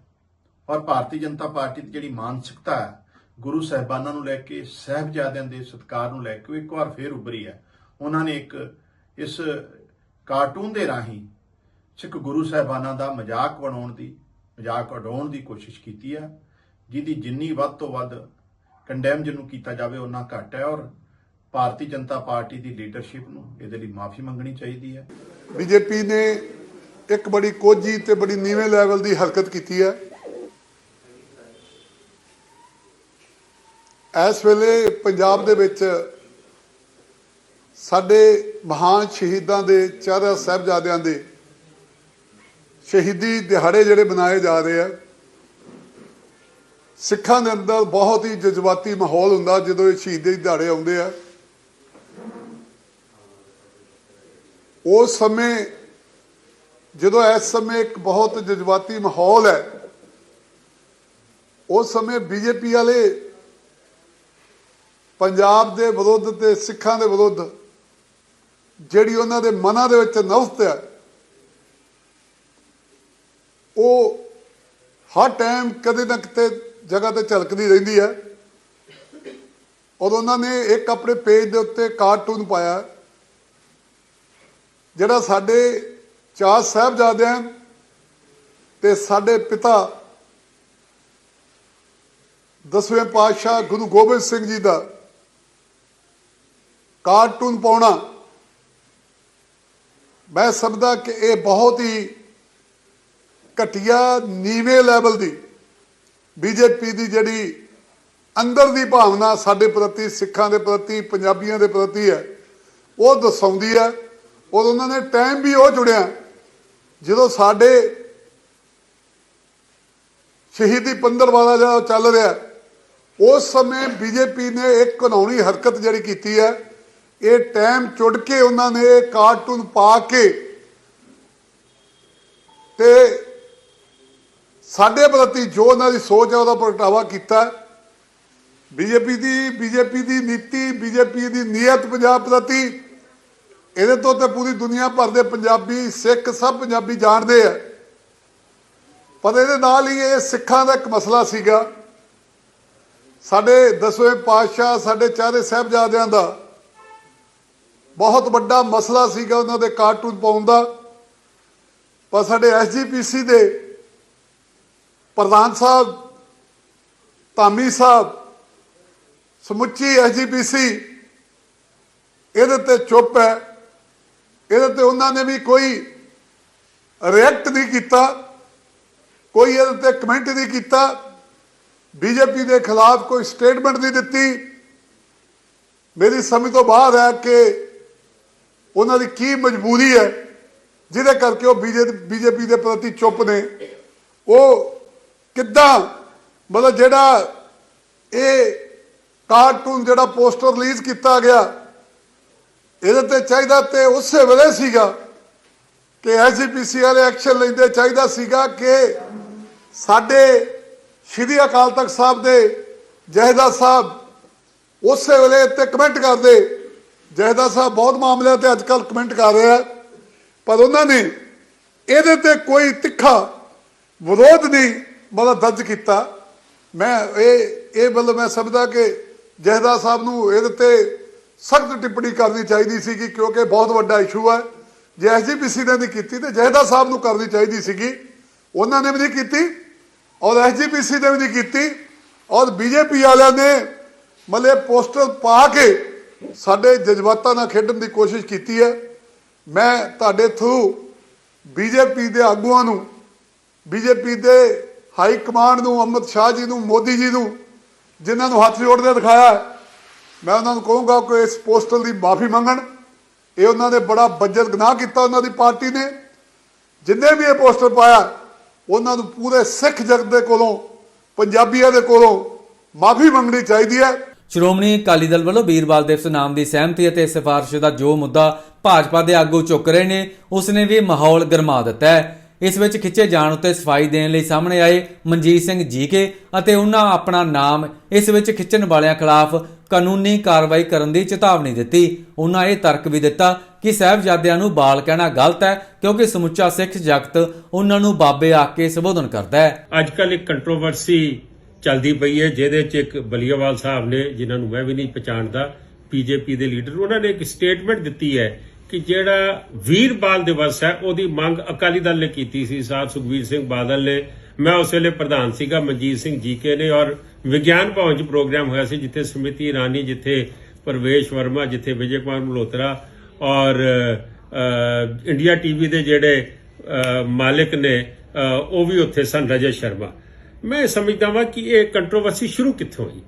ਔਰ ਭਾਰਤੀ ਜਨਤਾ ਪਾਰਟੀ ਦੀ ਜਿਹੜੀ ਮਾਨਸਿਕਤਾ ਹੈ ਗੁਰੂ ਸਾਹਿਬਾਨਾਂ ਨੂੰ ਲੈ ਕੇ ਸਹਿਬਜ਼ਾਦਿਆਂ ਦੇ ਸਤਕਾਰ ਨੂੰ ਲੈ ਕੇ ਉਹ ਇੱਕ ਵਾਰ ਫੇਰ ਉੱਭਰੀ ਹੈ। ਉਹਨਾਂ ਨੇ ਇੱਕ ਇਸ ਕਾਰਟੂਨ ਦੇ ਰਾਹੀਂ ਸਿੱਖ ਗੁਰੂ ਸਾਹਿਬਾਨਾਂ ਦਾ ਮਜ਼ਾਕ ਬਣਾਉਣ ਦੀ, ਮਜ਼ਾਕ ਉਡਾਉਣ ਦੀ ਕੋਸ਼ਿਸ਼ ਕੀਤੀ ਹੈ, ਜਿਹਦੀ ਜਿੰਨੀ ਵੱਧ ਤੋਂ ਵੱਧ ਕੰਡੈਮ ਜਿਹਨੂੰ ਕੀਤਾ ਜਾਵੇ ਉਹਨਾਂ ਘੱਟ ਹੈ ਔਰ ਭਾਰਤੀ ਜਨਤਾ ਪਾਰਟੀ ਦੀ ਲੀਡਰਸ਼ਿਪ ਨੂੰ ਇਹਦੇ ਲਈ ਮਾਫੀ ਮੰਗਣੀ ਚਾਹੀਦੀ ਹੈ। ਬੀਜੇਪੀ ਨੇ ਇੱਕ ਬੜੀ ਕੋਝੀ ਤੇ ਬੜੀ ਨੀਵੇਂ ਲੈਵਲ ਦੀ ਹਰਕਤ ਕੀਤੀ ਹੈ। ਇਸ ਵੇਲੇ ਪੰਜਾਬ ਦੇ ਵਿੱਚ ਸਾਡੇ ਮਹਾਨ ਸ਼ਹੀਦਾਂ ਦੇ ਚਾਰਾ ਸਾਹਿਬਜ਼ਾਦਿਆਂ ਦੇ ਸ਼ਹੀਦੀ ਦਿਹਾੜੇ ਜਿਹੜੇ ਮਨਾਏ ਜਾ ਰਹੇ ਆ, ਸਿੱਖਾਂ ਦੇ ਅੰਦਰ ਬਹੁਤ ਹੀ ਜਜ਼ਬਾਤੀ ਮਾਹੌਲ ਹੁੰਦਾ ਜਦੋਂ ਇਹ ਸ਼ਹੀਦੀ ਦਿਹਾੜੇ ਆਉਂਦੇ ਆ। ਉਸ ਸਮੇਂ, ਜਦੋਂ ਇਸ ਸਮੇਂ ਇੱਕ ਬਹੁਤ ਜਜ਼ਬਾਤੀ ਮਾਹੌਲ ਹੈ, ਉਸ ਸਮੇਂ ਬੀਜੇਪੀ ਵਾਲੇ ਪੰਜਾਬ ਦੇ ਵਿਰੁੱਧ ਤੇ ਸਿੱਖਾਂ ਦੇ ਵਿਰੁੱਧ ਜਿਹੜੀ ਉਹਨਾਂ ਦੇ ਮਨਾਂ ਦੇ ਵਿੱਚ ਨਫ਼ਰਤ ਹੈ, ਉਹ ਹਰ ਟਾਈਮ ਕਦੇ ਨਾ ਕਿਤੇ ਜਗ੍ਹਾ ਤੇ ਝਲਕਦੀ ਰਹਿੰਦੀ ਹੈ। ਔਰ ਉਹਨਾਂ ਨੇ ਇੱਕ ਆਪਣੇ ਪੇਜ ਦੇ ਉੱਤੇ ਕਾਰਟੂਨ ਪਾਇਆ ਜਿਹੜਾ ਸਾਡੇ ਚਾਰ ਸਾਹਿਬਜ਼ਾਦਿਆਂ ਤੇ ਸਾਡੇ ਪਿਤਾ ਦਸਵੇਂ ਪਾਤਸ਼ਾਹ ਗੁਰੂ ਗੋਬਿੰਦ ਸਿੰਘ ਜੀ ਦਾ ਕਾਰਟੂਨ ਪਾਉਣਾ। ਮੈਂ ਸਮਝਦਾ ਕਿ ਇਹ ਬਹੁਤ ਹੀ ਘਟੀਆ, ਨੀਵੇਂ ਲੈਵਲ ਦੀ ਬੀਜੇਪੀ ਦੀ ਜਿਹੜੀ ਅੰਦਰ ਦੀ ਭਾਵਨਾ ਸਾਡੇ ਪ੍ਰਤੀ, ਸਿੱਖਾਂ ਦੇ ਪ੍ਰਤੀ, ਪੰਜਾਬੀਆਂ ਦੇ ਪ੍ਰਤੀ ਹੈ, ਉਹ ਦਰਸਾਉਂਦੀ ਹੈ ਔਰ ਉਹਨਾਂ ਨੇ ਟਾਈਮ ਵੀ ਉਹ ਜੁੜਿਆ ਜਦੋਂ ਸਾਡੇ ਸ਼ਹੀਦੀ ਪੰਦਰਵਾੜਾ ਜਿਹੜਾ ਚੱਲ ਰਿਹਾ, ਉਸ ਸਮੇਂ ਬੀਜੇਪੀ ਨੇ ਇੱਕ ਕਾਨੂੰਨੀ ਹਰਕਤ ਜਿਹੜੀ ਕੀਤੀ ਹੈ ਇਹ ਟਾਈਮ ਚੁੱਟ ਕੇ ਉਹਨਾਂ ਨੇ ਇਹ ਕਾਰਟੂਨ ਪਾ ਕੇ ਤੇ ਸਾਡੇ ਪ੍ਰਤੀ ਜੋ ਉਹਨਾਂ ਦੀ ਸੋਚ ਹੈ, ਉਹਦਾ ਪ੍ਰਗਟਾਵਾ ਕੀਤਾ। ਬੀਜੇਪੀ ਦੀ ਬੀਜੇਪੀ ਦੀ ਨੀਤੀ ਬੀਜੇਪੀ ਦੀ ਨੀਅਤ ਪੰਜਾਬ ਪ੍ਰਤੀ, ਇਹਦੇ ਤੋਂ ਤੇ ਪੂਰੀ ਦੁਨੀਆ ਭਰ ਦੇ ਪੰਜਾਬੀ ਸਿੱਖ ਸਭ ਪੰਜਾਬੀ ਜਾਣਦੇ ਆ। ਪਰ ਇਹਦੇ ਨਾਲ ਹੀ ਇਹ ਸਿੱਖਾਂ ਦਾ ਇੱਕ ਮਸਲਾ ਸੀਗਾ। ਸਾਡੇ ਦਸਵੇਂ ਪਾਤਸ਼ਾਹ, ਸਾਡੇ ਚਾਰੇ ਸਾਹਿਬਜ਼ਾਦਿਆਂ ਦਾ ਬਹੁਤ ਵੱਡਾ ਮਸਲਾ ਸੀਗਾ ਉਹਨਾਂ ਦੇ ਕਾਰਟੂਨ ਪਾਉਣ ਦਾ। ਪਰ ਸਾਡੇ ਐਸਜੀਪੀਸੀ ਦੇ ਪ੍ਰਧਾਨ ਸਾਹਿਬ, ਧਾਮੀ ਸਾਹਿਬ, ਸਮੁੱਚੀ ਐਸਜੀਪੀਸੀ, ਇਹਦੇ ਤੇ ਚੁੱਪ ਹੈ। ਇਹਦੇ ਤੇ ਉਹਨਾਂ ਨੇ ਵੀ ਕੋਈ ਰਿਐਕਟ ਨਹੀਂ ਕੀਤਾ, ਕੋਈ ਇਹਦੇ ਤੇ ਕਮੈਂਟ ਨਹੀਂ ਕੀਤਾ। ਬੀਜੇਪੀ ਦੇ ਖਿਲਾਫ ਕੋਈ ਸਟੇਟਮੈਂਟ ਨਹੀਂ ਦਿੱਤੀ। ਮੇਰੀ ਸਮਝ ਤੋਂ ਬਾਹਰ ਹੈ ਕਿ ਉਹਨਾਂ ਦੀ ਕੀ ਮਜਬੂਰੀ ਹੈ, ਜਿਹਦੇ ਕਰਕੇ ਉਹ ਬੀਜੇਪੀ ਦੇ ਪ੍ਰਤੀ ਚੁੱਪ ਨੇ। ਉਹ ਕਿੱਦਾਂ, ਮਤਲਬ ਜਿਹੜਾ ਇਹ ਕਾਰਟੂਨ ਜਿਹੜਾ ਪੋਸਟਰ ਰਿਲੀਜ਼ ਕੀਤਾ ਗਿਆ, ਇਹਦੇ ਤੇ ਚਾਹੀਦਾ ਤੇ ਉਸੇ ਵੇਲੇ ਸੀਗਾ ਕਿ ਐਸਜੀਪੀਸੀ ਵਾਲੇ ਐਕਸ਼ਨ ਲੈਂਦੇ ਚਾਹੀਦਾ ਸੀਗਾ ਕਿ ਸਾਡੇ ਸ਼੍ਰੀ ਅਕਾਲ ਤਖਤ ਸਾਹਿਬ ਦੇ ਜਹੇਦਾਰ ਸਾਹਿਬ ਉਸੇ ਵੇਲੇ ਤੇ ਕਮੈਂਟ ਕਰਦੇ ਜਹੇਦਾਰ ਸਾਹਿਬ ਬਹੁਤ ਮਾਮਲਿਆਂ ਤੇ ਅੱਜ ਕੱਲ ਕਮੈਂਟ ਕਰ ਰਿਹਾ ਪਰ ਉਹਨਾਂ ਨੇ ਇਹਦੇ ਤੇ ਕੋਈ ਤਿੱਖਾ ਵਿਰੋਧ ਨਹੀਂ, ਮਤਲਬ ਦਰਜ ਕੀਤਾ। ਮੈਂ ਇਹ ਇਹ ਮਤਲਬ ਮੈਂ ਸਮਝਦਾ ਕਿ ਜਹੇਦਾਰ ਸਾਹਿਬ ਨੂੰ ਇਹਦੇ ਤੇ ਸਖਤ ਟਿੱਪਣੀ ਕਰਨੀ ਚਾਹੀਦੀ ਸੀ ਕਿਉਂਕਿ ਬਹੁਤ ਵੱਡਾ ਇਸ਼ੂ ਹੈ ਜੇ ਐਸਜੀਪੀਸੀ ਨੇ ਨਹੀਂ ਕੀਤੀ, ਤੇ ਜਹੇਦਾਰ ਸਾਹਿਬ ਨੂੰ ਕਰਨੀ ਚਾਹੀਦੀ ਸੀਗੀ। ਉਹਨਾਂ ਨੇ ਵੀ ਨਹੀਂ ਕੀਤੀ, ਔਰ ਐਸਜੀਪੀਸੀ ਨੇ ਵੀ ਨਹੀਂ ਕੀਤੀ, ਔਰ ਬੀਜੇਪੀ ਵਾਲਿਆਂ ਨੇ ਮਤਲਬ ਪੋਸਟਰ ਪਾ ਕੇ ਸਾਡੇ ਜਜ਼ਬਾਤਾਂ ਨਾਲ ਖੇਡਣ ਦੀ ਕੋਸ਼ਿਸ਼ ਕੀਤੀ ਹੈ। ਮੈਂ ਤੁਹਾਡੇ ਥਰੂ ਬੀਜੇਪੀ ਦੇ ਆਗੂਆਂ ਨੂੰ ਬੀਜੇਪੀ ਦੇ ਹਾਈ ਕਮਾਂਡ ਨੂੰ ਅਮਿਤ ਸ਼ਾਹ ਜੀ ਨੂੰ, ਮੋਦੀ ਜੀ ਨੂੰ, ਜਿਨ੍ਹਾਂ ਨੂੰ ਹੱਥ ਜੋੜਦੇ ਦਿਖਾਇਆ ਮੈਂ ਉਹਨਾਂ ਨੂੰ ਕਹੂੰਗਾ ਕਿ ਇਸ ਪੋਸਟਰ ਦੀ ਮਾਫੀ ਮੰਗਣ। ਇਹ ਉਹਨਾਂ ਨੇ ਬੜਾ ਬੱਜਤ ਗੁਨਾਹ ਕੀਤਾ ਉਹਨਾਂ ਦੀ ਪਾਰਟੀ ਨੇ। ਜਿੰਨੇ ਵੀ ਇਹ ਪੋਸਟਰ ਪਾਇਆ, ਉਹਨਾਂ ਨੂੰ ਪੂਰੇ ਸਿੱਖ ਜਗਤ ਦੇ ਕੋਲੋਂ, ਪੰਜਾਬੀਆਂ ਦੇ ਕੋਲੋਂ ਮਾਫੀ ਮੰਗਣੀ ਚਾਹੀਦੀ ਹੈ। ਸ਼੍ਰੋਮਣੀ ਅਕਾਲੀ ਦਲ ਵੱਲੋਂ ਵੀਰਵਾਲ ਦਿਵਸ ਨਾਮ ਦੀ ਸਹਿਮਤੀ ਅਤੇ ਸਿਫਾਰਿਸ਼ ਦਾ ਜੋ ਮੁੱਦਾ ਭਾਜਪਾ ਦੇ ਆਗੂ ਚੁੱਕ ਰਹੇ ਨੇ, ਉਸ ਨੇ ਵੀ ਮਾਹੌਲ ਗਰਮਾ ਦਿੱਤਾ ਹੈ। ਇਸ ਵਿੱਚ ਖਿੱਚੇ ਜਾਣ ਉੱਤੇ ਸਫ਼ਾਈ ਦੇਣ ਲਈ ਸਾਹਮਣੇ ਆਏ ਮਨਜੀਤ ਸਿੰਘ ਜੀਕੇ ਅਤੇ ਉਹਨਾਂ ਆਪਣਾ ਨਾਮ ਇਸ ਵਿੱਚ ਖਿੱਚਣ ਵਾਲਿਆਂ ਖਿਲਾਫ ਕਾਨੂੰਨੀ ਕਾਰਵਾਈ ਕਰਨ ਦੀ ਚੇਤਾਵਨੀ ਦਿੱਤੀ। ਉਹਨਾਂ ਇਹ ਤਰਕ ਵੀ ਦਿੱਤਾ ਕਿ ਸਾਹਿਬਜ਼ਾਦਿਆਂ ਨੂੰ ਬਾਲ ਕਹਿਣਾ ਗਲਤ ਹੈ, ਕਿਉਂਕਿ ਸਮੁੱਚਾ ਸਿੱਖ ਜਗਤ ਉਹਨਾਂ ਨੂੰ ਬਾਬੇ ਆਖ ਕੇ ਸੰਬੋਧਨ ਕਰਦਾ ਹੈ। ਅੱਜ ਕੱਲ ਇੱਕ ਕੰਟਰੋਵਰਸੀ ਚੱਲਦੀ ਪਈ ਹੈ ਜਿਹਦੇ ਚ ਇੱਕ ਬਲੀਆਵਾਲ ਸਾਹਿਬ ਨੇ ਜਿਨ੍ਹਾਂ ਨੂੰ ਮੈਂ ਵੀ ਨਹੀਂ ਪਛਾਣਦਾ ਬੀਜੇਪੀ ਦੇ ਲੀਡਰ ਉਹਨਾਂ ਨੇ ਇੱਕ ਸਟੇਟਮੈਂਟ ਦਿੱਤੀ ਹੈ ਕਿ ਜਿਹੜਾ ਵੀਰ ਬਾਲ ਦਿਵਸ ਹੈ ਉਹਦੀ ਮੰਗ ਅਕਾਲੀ ਦਲ ਨੇ ਕੀਤੀ ਸੀ। ਸਾਥ ਸੁਖਵੀਰ ਸਿੰਘ ਬਾਦਲ ਨੇ ਮੈਂ ਉਸ ਵੇਲੇ ਪ੍ਰਧਾਨ ਸੀਗਾ ਮਨਜੀਤ ਸਿੰਘ ਜੀਕੇ ਨੇ ਔਰ ਵਿਗਿਆਨ ਭਵਨ ਚ ਪ੍ਰੋਗਰਾਮ ਹੋਇਆ ਸੀ ਜਿੱਥੇ ਸਮਿਤੀ ਇਰਾਨੀ ਜਿੱਥੇ ਪਰਵੇਸ਼ ਵਰਮਾ ਜਿੱਥੇ ਵਿਜੇ ਕੁਮਾਰ ਮਲਹੋਤਰਾ ਔਰ ਅ, ਇੰਡੀਆ ਟੀਵੀ ਦੇ ਜਿਹੜੇ ਅ, ਮਾਲਕ ਨੇ ਉਹ ਵੀ ਉੱਥੇ ਸਨ ਰਜੇ ਸ਼ਰਮਾ। ਮੈਂ ਸਮਝਦਾ ਵਾਂ ਕਿ ਇਹ ਕੰਟਰੋਵਰਸੀ ਸ਼ੁਰੂ ਕਿੱਥੋਂ ਹੋਈ?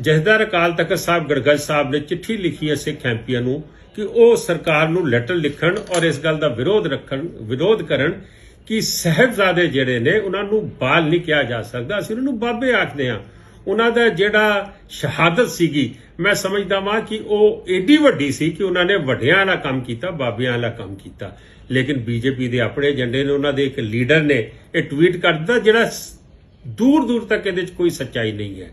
ਜਹਦਾਰ ਅਕਾਲ ਤਖਤ ਸਾਹਿਬ ਗੜਗੜ ਸਾਹਿਬ ਨੇ ਚਿੱਠੀ ਲਿਖੀ ਹੈ ਸਿੱਖ ਐਮਪੀਆਂ ਨੂੰ ਕਿ ਉਹ ਸਰਕਾਰ ਨੂੰ ਲੈਟਰ ਲਿਖਣ ਔਰ ਇਸ ਗੱਲ ਦਾ ਵਿਰੋਧ ਰੱਖਣ, ਵਿਰੋਧ ਕਰਨ ਕਿ ਸਹਿਬਜ਼ਾਦੇ ਜਿਹੜੇ ਨੇ ਉਹਨਾਂ ਨੂੰ ਬਾਲ ਨਹੀਂ ਕਿਹਾ ਜਾ ਸਕਦਾ। ਅਸੀਂ ਉਹਨਾਂ ਨੂੰ ਬਾਬੇ ਆਖਦੇ ਹਾਂ। ਉਹਨਾਂ ਦਾ ਜਿਹੜਾ ਸ਼ਹਾਦਤ ਸੀਗੀ, ਮੈਂ ਸਮਝਦਾ ਵਾਂ ਕਿ ਉਹ ਏਡੀ ਵੱਡੀ ਸੀ ਕਿ ਉਹਨਾਂ ਨੇ ਵੱਡਿਆਂ ਵਾਲਾ ਕੰਮ ਕੀਤਾ, ਬਾਬਿਆਂ ਵਾਲਾ ਕੰਮ ਕੀਤਾ। ਲੇਕਿਨ ਬੀਜੇਪੀ ਦੇ ਆਪਣੇ ਏਜੰਡੇ ਨੇ, ਉਹਨਾਂ ਦੇ ਇੱਕ ਲੀਡਰ ਨੇ ਇਹ ਟਵੀਟ ਕਰ ਦਿੱਤਾ, ਜਿਹੜਾ ਦੂਰ ਦੂਰ ਤੱਕ ਇਹਦੇ ਵਿੱਚ ਕੋਈ ਸੱਚਾਈ ਨਹੀਂ ਹੈ।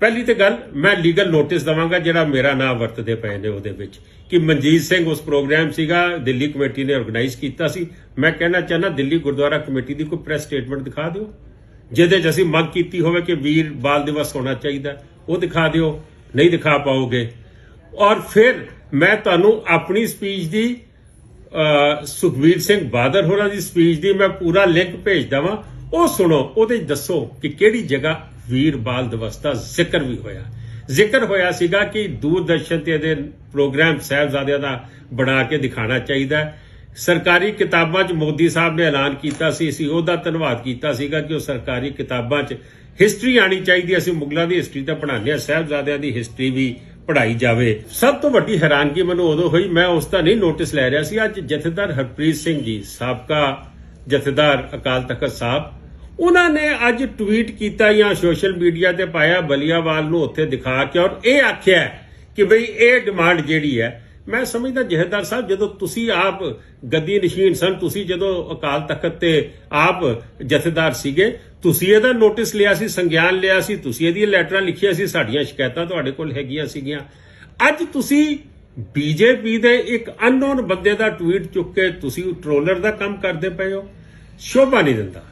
ਪਹਿਲੀ ਤੇ ਗੱਲ ਮੈਂ ਲੀਗਲ ਨੋਟਿਸ ਦਵਾਂਗਾ ਜਿਹੜਾ ਮੇਰਾ ਨਾਮ ਵਰਤਦੇ ਪਏ ਨੇ ਉਹਦੇ ਵਿੱਚ ਕਿ ਮਨਜੀਤ ਸਿੰਘ ਉਸ ਪ੍ਰੋਗਰਾਮ ਸੀਗਾ ਦਿੱਲੀ ਕਮੇਟੀ ਨੇ ਆਰਗੇਨਾਈਜ਼ ਕੀਤਾ ਸੀ। ਮੈਂ ਕਹਿਣਾ ਚਾਹਨਾ ਦਿੱਲੀ ਗੁਰਦੁਆਰਾ ਕਮੇਟੀ ਦੀ ਕੋਈ ਪ੍ਰੈਸ ਸਟੇਟਮੈਂਟ ਦਿਖਾ ਦਿਓ। ਜਿਹਦੇ 'ਚ ਅਸੀਂ ਮੰਗ ਕੀਤੀ ਹੋਵੇ ਕਿ ਵੀਰ ਬਾਲ ਦਿਵਸ ਹੋਣਾ ਚਾਹੀਦਾ ਉਹ ਦਿਖਾ ਦਿਓ ਨਹੀਂ ਦਿਖਾ ਪਾਓਗੇ। ਔਰ ਫਿਰ ਮੈਂ ਤੁਹਾਨੂੰ ਆਪਣੀ ਸਪੀਚ ਦੀ ਅ, ਸੁਖਵੀਰ ਸਿੰਘ ਬਾਦਲ ਹੋਰਾਂ ਦੀ ਸਪੀਚ ਦੀ ਮੈਂ ਪੂਰਾ ਲਿੰਕ ਭੇਜ ਦਵਾਂ। ਉਹ ਸੁਣੋ, ਉਹਦੇ ਦੱਸੋ ਕਿ ਕਿਹੜੀ ਜਗ੍ਹਾ ਵੀਰ ਬਾਲ ਦਿਵਸ ਦਾ ਜ਼ਿਕਰ ਵੀ ਹੋਇਆ। ਜ਼ਿਕਰ ਹੋਇਆ ਸੀਗਾ ਕਿ ਦੂਰਦਰਸ਼ਨ ਤੇ ਇਹਦੇ ਪ੍ਰੋਗਰਾਮ ਸਾਹਿਬਜ਼ਾਦਿਆਂ ਦਾ ਬਣਾ ਕੇ ਦਿਖਾਣਾ ਚਾਹੀਦਾ ਸਰਕਾਰੀ ਕਿਤਾਬਾਂ 'ਚ ਮੋਦੀ ਸਾਹਿਬ ਨੇ ਐਲਾਨ ਕੀਤਾ ਸੀ, ਅਸੀਂ ਉਹਦਾ ਧੰਨਵਾਦ ਕੀਤਾ ਸੀਗਾ ਕਿ ਉਹ ਸਰਕਾਰੀ ਕਿਤਾਬਾਂ 'ਚ ਹਿਸਟਰੀ ਆਣੀ ਚਾਹੀਦੀ ਅਸੀਂ ਮੁਗਲਾਂ ਦੀ ਹਿਸਟਰੀ ਤਾਂ ਪੜ੍ਹਾਉਂਦੇ ਹਾਂ, ਸਾਹਿਬਜ਼ਾਦਿਆਂ ਦੀ ਹਿਸਟਰੀ ਵੀ ਪੜ੍ਹਾਈ ਜਾਵੇ। ਸਭ ਤੋਂ ਵੱਡੀ ਹੈਰਾਨਗੀ ਮੈਨੂੰ ਉਦੋਂ ਹੋਈ, ਮੈਂ ਉਸ ਦਾ ਨਹੀਂ ਨੋਟਿਸ ਲੈ ਰਿਹਾ ਸੀ। ਅੱਜ ਜਥੇਦਾਰ ਹਰਪ੍ਰੀਤ ਸਿੰਘ ਜੀ, ਸਾਬਕਾ ਜਥੇਦਾਰ ਅਕਾਲ ਤਖਤ ਸਾਹਿਬ ਉਹਨਾਂ ਨੇ ਅੱਜ ਟਵੀਟ ਕੀਤਾ ਜਾਂ ਸੋਸ਼ਲ ਮੀਡੀਆ ਤੇ ਪਾਇਆ ਬਲੀਆਵਾਲ ਨੂੰ ਉੱਥੇ ਦਿਖਾ ਕੇ ਔਰ ਇਹ ਆਖਿਆ ਕਿ ਬਈ ਇਹ ਡਿਮਾਂਡ ਜਿਹੜੀ ਹੈ, ਮੈਂ ਸਮਝਦਾ ਜਹੇਦਾਰ ਸਾਹਿਬ, ਜਦੋਂ ਤੁਸੀਂ ਆਪ ਗੱਦੀ ਨਸ਼ੀਨ ਸਨ, ਤੁਸੀਂ ਜਦੋਂ ਅਕਾਲ ਤਖਤ ਤੇ ਆਪ ਜਥੇਦਾਰ ਸੀਗੇ, ਤੁਸੀਂ ਇਹਦਾ ਨੋਟਿਸ ਲਿਆ ਸੀ, ਸੰਗਿਆਨ ਲਿਆ ਸੀ, ਤੁਸੀਂ ਇਹਦੀਆਂ ਲੈਟਰਾਂ ਲਿਖੀਆਂ ਸੀ, ਸਾਡੀਆਂ ਸ਼ਿਕਾਇਤਾਂ ਤੁਹਾਡੇ ਕੋਲ ਹੈਗੀਆਂ ਸੀਗੀਆਂ। ਅੱਜ ਤੁਸੀਂ ਬੀਜੇਪੀ ਦੇ ਇੱਕ ਅਨਨੋਨ ਬੰਦੇ ਦਾ ਟਵੀਟ ਚੁੱਕ ਕੇ ਤੁਸੀਂ ਟ੍ਰੋਲਰ ਦਾ ਕੰਮ ਕਰਦੇ ਪਏ ਹੋ, ਸ਼ੋਭਾ ਨਹੀਂ ਦਿੰਦਾ।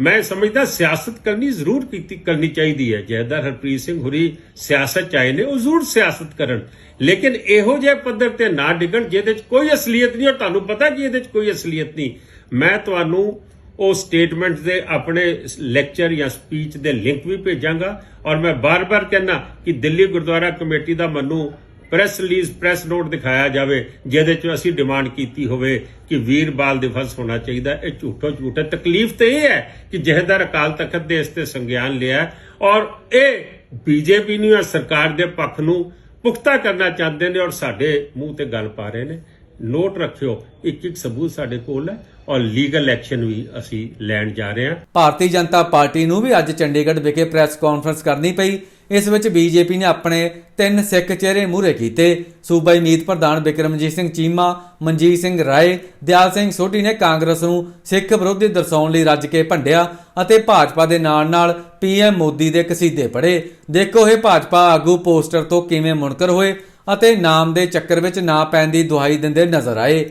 ਮੈਂ ਸਮਝਦਾ ਸਿਆਸਤ ਕਰਨੀ ਜ਼ਰੂਰ ਕੀਤੀ, ਕਰਨੀ ਚਾਹੀਦੀ ਹੈ। ਜੈਦਾਰ ਹਰਪ੍ਰੀਤ ਸਿੰਘ ਹੁਰੀ ਸਿਆਸਤ ਚਾਹੇ ਨੇ, ਉਹ ਜ਼ਰੂਰ ਸਿਆਸਤ ਕਰਨ। ਲੇਕਿਨ ਇਹੋ ਜਿਹੇ ਪੱਧਰ ਤੇ ਨਾ ਡਿੱਗਣ, ਜਿਹਦੇ 'ਚ ਕੋਈ ਅਸਲੀਅਤ ਨਹੀਂ ਔਰ ਤੁਹਾਨੂੰ ਪਤਾ ਕਿ ਇਹਦੇ 'ਚ ਕੋਈ ਅਸਲੀਅਤ ਨਹੀਂ। ਮੈਂ ਤੁਹਾਨੂੰ ਉਹ ਸਟੇਟਮੈਂਟ ਦੇ ਆਪਣੇ ਲੈਕਚਰ ਜਾਂ ਸਪੀਚ ਦੇ ਲਿੰਕ ਵੀ ਭੇਜਾਂਗਾ ਔਰ ਮੈਂ ਬਾਰ-ਬਾਰ ਕਹਿੰਦਾ ਕਿ ਦਿੱਲੀ ਗੁਰਦੁਆਰਾ ਕਮੇਟੀ ਦਾ ਮੈਨੂੰ ਪ੍ਰੈਸ ਰਿਲੀਜ਼ ਪ੍ਰੈਸ ਨੋਟ ਦਿਖਾਇਆ ਜਾਵੇ, ਜਿਹਦੇ 'ਚ ਅਸੀਂ ਡਿਮਾਂਡ ਕੀਤੀ ਹੋਵੇ ਕਿ ਵੀਰ ਬਾਲ ਦਿਵਸ ਹੋਣਾ ਚਾਹੀਦਾ। ਇਹ ਝੂਠੋ ਝੂਠ ਤਕਲੀਫ ਤੇ ਇਹ ਹੈ ਕਿ ਜਹੇਦਾਰ ਅਕਾਲ ਤਖਤ ਦੇ ਇਸ ਤੇ ਸੰਗਿਆਨ ਲਿਆ ਔਰ ਇਹ ਬੀਜੇਪੀ ਨੂੰ ਜਾਂ ਸਰਕਾਰ ਦੇ ਪੱਖ ਨੂੰ ਪੁਖਤਾ ਕਰਨਾ ਚਾਹੁੰਦੇ ਨੇ ਔਰ ਸਾਡੇ ਮੂੰਹ ਤੇ ਗੱਲ ਪਾ ਰਹੇ ਨੇ। ਨੋਟ ਰੱਖਿਓ ਇੱਕ ਇੱਕ ਸਬੂਤ ਸਾਡੇ ਕੋਲ ਹੈ ਔਰ ਲੀਗਲ ਐਕਸ਼ਨ ਵੀ ਅਸੀਂ ਲੈਣ ਜਾ ਰਹੇ ਹਾਂ। ਭਾਰਤੀ ਜਨਤਾ ਪਾਰਟੀ ਨੂੰ ਵੀ ਅੱਜ ਚੰਡੀਗੜ੍ਹ ਵਿਖੇ ਪ੍ਰੈਸ ਕਾਨਫਰੰਸ ਕਰਨੀ ਪਈ। ਇਸ ਵਿੱਚ ਬੀਜੇਪੀ ਨੇ ਆਪਣੇ ਤਿੰਨ ਸਿੱਖ ਚਿਹਰੇ ਮੂਹਰੇ ਕੀਤੇ। ਸੂਬਾਈ ਮੀਤ ਪ੍ਰਧਾਨ ਬਿਕਰਮਜੀਤ ਸਿੰਘ ਚੀਮਾ, ਮਨਜੀਤ ਸਿੰਘ ਰਾਏ, ਦਿਆਲ ਸਿੰਘ ਸੋਢੀ ਨੇ ਕਾਂਗਰਸ ਨੂੰ ਸਿੱਖ ਵਿਰੋਧੀ ਦਰਸਾਉਣ ਲਈ ਰੱਜ ਕੇ ਭੰਡਿਆ ਅਤੇ ਭਾਜਪਾ ਦੇ ਨਾਲ ਨਾਲ ਪੀਐਮ ਮੋਦੀ ਦੇ ਕਸੀਦੇ ਪੜੇ ਦੇਖੋ ਇਹ ਭਾਜਪਾ ਆਗੂ ਪੋਸਟਰ ਤੋਂ ਕਿਵੇਂ ਮੁਨਕਰ ਹੋਏ। ਅਤੇ ਨਾਮ ਦੇ ਚੱਕਰ ਵਿੱਚ ਨਾ ਪੈਣ ਦੀ ਦੁਹਾਈ ਦਿੰਦੇ ਨਜ਼ਰ ਆਏ।